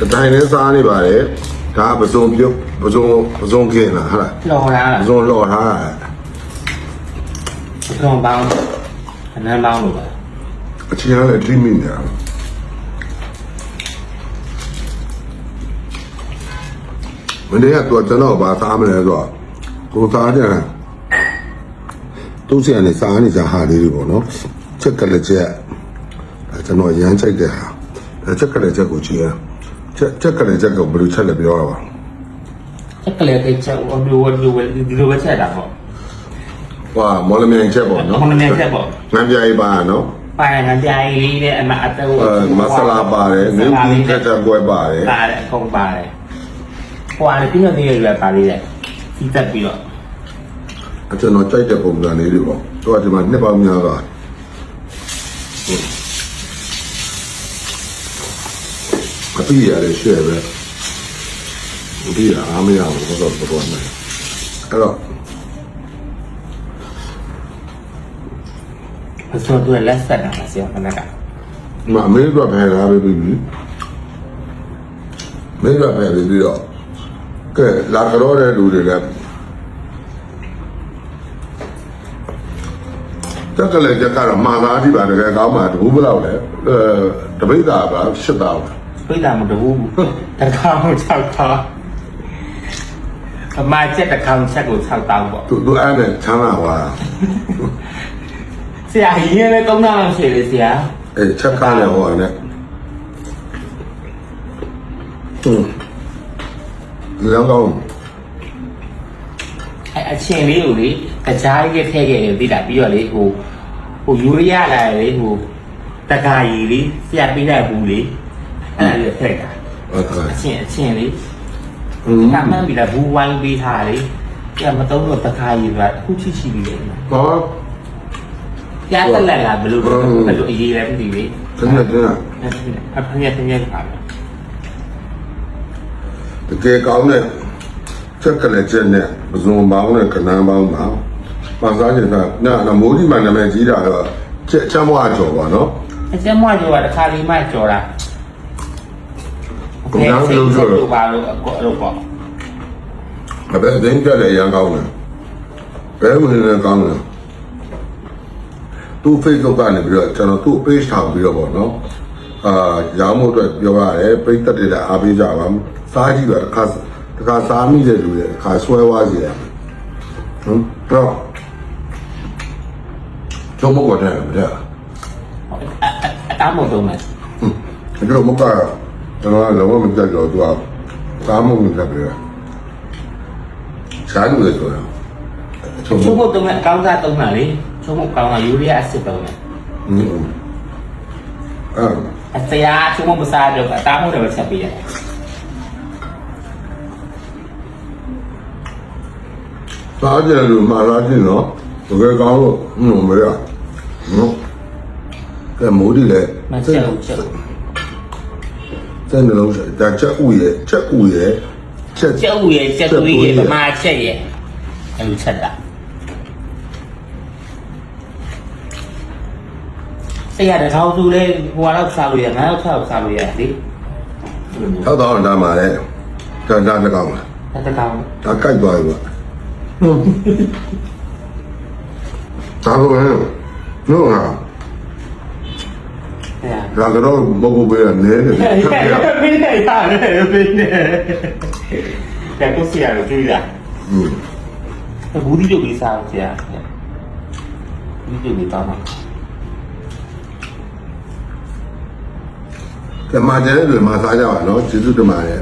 တတိုင်းနဲ့စားနေပါတယ်ဒါပစုံပြုတ်ပစုံပစုံခင်းလားဟာလားလော်လာပစုံလော်ထားတာလော်ပေါင်းအနမ်းပေါင်းလို့ပါအချင်းလည်းတိမိနေတာမင်းတို့ကတော့ကျွန်တော်ဘာစားမလဲဆိုတော့ကိုစားကြတယ်သူစီကနေစားနေကြဟာလေးတွေပေါ့နော်ချက်ကလေးချက်အဲကျွန်တော်ရမ်းချိုက်တဲ့ဟာအဲချက်ကလေးချက်ကိုကြည့်ရ ချက်ချက်ကလေးချက်ကဘယ်လိုချက်လဲပြောရပါချက်ကလေးကချက်အမျိုးဝမျိုးဒီလိုပဲချက်တာပေါ့ဟွာမော်လမြိုင်ချက်ပေါ့နော်မော်လမြိုင်ချက်ပေါ့ငံပြားရေးပါနော်ပါရန်တရားကြီးလေးတဲ့အမအတူအဲမဆလာပါတယ်ငင်းကြီးတက်တက်ကွဲပါတယ်ပါတယ်အကုန်ပါတယ်ဟွာလေပြည့်နေရပါလေးတဲ့စီးတက်ပြီးတော့အကျွန်တော်ကြိုက်တဲ့ပုံစံလေးတွေပေါ့သူကဒီမှာနှစ်ပေါင်းများတာ အပြည့်ရတယ်ရှယ်ပဲအပြည့်ရအားမရဘူးတော့တော့တော့မယ်အဲ့တော့အစောတူလက်ဆက်တာဆရာခဏကမအမေကဖယ်ထားပြီးပြီမင်းကဖယ်ပြီးတော့ကဲလာကြောတဲ့လူတွေလည်းတက်ကလေးတက်ကတော့မာသားဒီပါတကယ်ကောင်းမှာတဘူးဘလောက်လဲအဲတပိတ်တာပါရှစ်တောင်း ပြိတာမတူဘူးတကောင်း6တောင်းအမချက်တကောင်းချက်ကို6တောင်းပေါ့သူသူအဲ့နဲ့ချမ်းသာသွားတာဆရာရင်းလည်း3တောင်းလောက်ရှိတယ်ဆရာအဲချက်ကားနဲ့ဟောနဲ့ဟွန်းဒီလောက်ကောင်းအဲအချင်းလေးကိုလေအကြားကြီးထည့်ခဲ့တယ်သိတာပြီးတော့လေဟိုဟိုယူရီးယားလာလေဟိုတကာကြီးလေဆရာပေးလိုက်ဘူးလေ အဲ့ဒါလေးထည့်တာဟုတ်ကဲ့အချင်းအချင်းလေဟွန်းကမှန်းပြီးတော့ဘူးဝိုင်းပေးထားလေကျမတော့တော့တခါကြီးကခုချီချီလေးလေဟောကြားတက်လက်လာဘယ်လိုဘယ်လိုအရေးလဲမသိဘူးခဏတည်းအဖေရတင်ရပါမယ်တကယ်ကောင်းတဲ့ချက်ကလေးချက်နဲ့ပဇွန်ပေါင်းနဲ့ကနန်းပေါင်းပါပါစားချင်တာနာနမိုးဒီမှာနာမည်ကြီးတာတော့ချက်ချမ်းမွားကျော်ပါနော်အကျမကျော်ကတခါလေးမှကျော်တာ ပါလို့အကောလို့ပေါ့အဘယ်ဒင်းကြတယ်ရန်ကောင်းတယ်ဘယ်ဝင်လဲကောင်းတယ်သူ Facebook ကနေပြီးတော့ကျွန်တော်သူ့ page ထောင်ပြီးတော့ပေါ့နော်အာရောင်းဖို့အတွက်ပြောရတယ်ပိတ်သက်တွေလည်းအားပေးကြပါစားကြည့်ပါတစ်ခါတစ်ခါစားမိတဲ့လူတွေတစ်ခါဆွဲသွားစီရမယ်ဟုတ်တော့ကျောင်းမကောတယ်မတဲ့အတားမတော့မယ်ကျွန်တော်မက ကျွန်တော်ကလောမပြတ်တော့သူကသားမုံနေတတ်တယ်ရှားလို့လေဆိုတာချုပ်ချုဖို့တုံးကအကောင်းစားတုံးတာလေချုပ်ဖို့ကောင်းတာယူရီးယားအဆစ်တုံးတယ်အဲအစရာချုပ်ဖို့မစားတော့အသားမုံတွေပဲဆက်ပေးရတယ်သားကြလို့မာလာကြည့်နော်တကယ်ကောင်းလို့ဟိုမရနော်ကဲမိုးဒီလေမချက်ဘူးချက်ဘူး တဲ့နှလုံးဒါချက်ဥရဲ့ချက်ဥရဲ့ချက်ချက်ဦးရဲ့ချက်သွေးရဲ့ဗမာချက်ရဲ့အဲ့လိုချက်တာဆရာတထောင်စုလဲဟိုကတော့စားလို့ရငါတော့ဆောက်စားလို့ရလေထောက်တော့ဒါမှလည်းဒါဒါတကောင်လားတတကောင်ဒါကြိုက်သွားပြီကွာဒါလိုဟဲ့နော်ဟာဆရာ ဒါကတော့မဟုတ်ဘူးပဲနဲတယ်ဘင်းနေရတယ်ဘင်းနေတယ်ကိုဆရာကိုကြည့်လားอืมဘူးဒီလိုလေးစားဆရာဒီလိုလေးတော့ကဲမှာကျတဲ့လူမှာစားကြပါနော်ကျေးဇူးတင်ပါတယ်